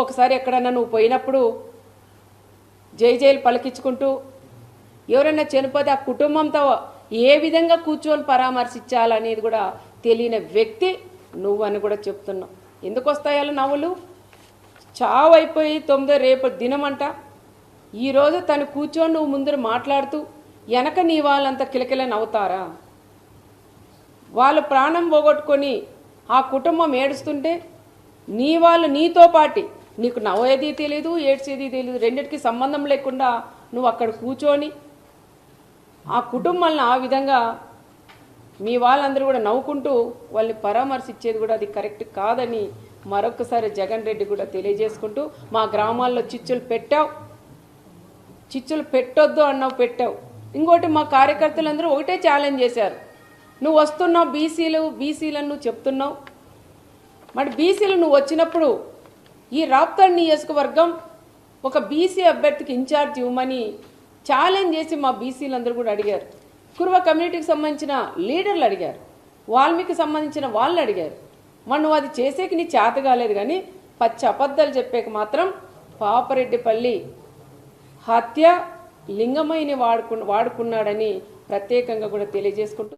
ఒక్కొక్కసారి ఎక్కడన్నా నువ్వు పోయినప్పుడు జై జైలు పలికించుకుంటూ ఎవరైనా చనిపోతే ఆ కుటుంబంతో ఏ విధంగా కూర్చొని పరామర్శించాలనేది కూడా తెలియని వ్యక్తి నువ్వు అని కూడా చెప్తున్నావు. ఎందుకు వస్తాయాలు నవ్వులు? చావు అయిపోయి తొమ్మిదో రేపు దినమంట. ఈరోజు తను కూర్చొని నువ్వు ముందర మాట్లాడుతూ వెనక నీ వాళ్ళంతా కిలకిల నవ్వుతారా? వాళ్ళు ప్రాణం పోగొట్టుకొని ఆ కుటుంబం ఏడుస్తుంటే నీ వాళ్ళు నీతో పాటి నీకు నవ్వేది తెలియదు ఏడ్చేది తెలియదు రెండిటికి సంబంధం లేకుండా నువ్వు అక్కడ కూర్చొని ఆ కుటుంబాలను ఆ విధంగా మీ వాళ్ళందరూ కూడా నవ్వుకుంటూ వాళ్ళని పరామర్శించేది కూడా అది కరెక్ట్ కాదని మరొకసారి జగన్ రెడ్డి కూడా తెలియజేసుకుంటూ మా గ్రామాల్లో చిచ్చులు పెట్టావు. చిచ్చులు పెట్టొద్దు అన్నావు పెట్టావు. ఇంకోటి మా కార్యకర్తలందరూ ఒకటే ఛాలెంజ్ చేశారు. నువ్వు వస్తున్నావు బీసీలు బీసీలను నువ్వు చెప్తున్నావు. మరి బీసీలు నువ్వు వచ్చినప్పుడు ఈ రాప్తాడ్ నియోజకవర్గం ఒక బీసీ అభ్యర్థికి ఇన్ఛార్జ్ ఇవ్వమని ఛాలెంజ్ చేసి మా బీసీలందరూ కూడా అడిగారు. కుర్వ కమ్యూనిటీకి సంబంధించిన లీడర్లు అడిగారు. వాల్మీకి సంబంధించిన వాళ్ళు అడిగారు. మరి నువ్వు అది చేసేకి నీ చేత కాలేదు కానీ పచ్చి అబద్ధాలు చెప్పేక మాత్రం పాపరెడ్డిపల్లి హత్య లింగమైని వాడుకు వాడుకున్నాడని ప్రత్యేకంగా కూడా తెలియజేసుకుంటూ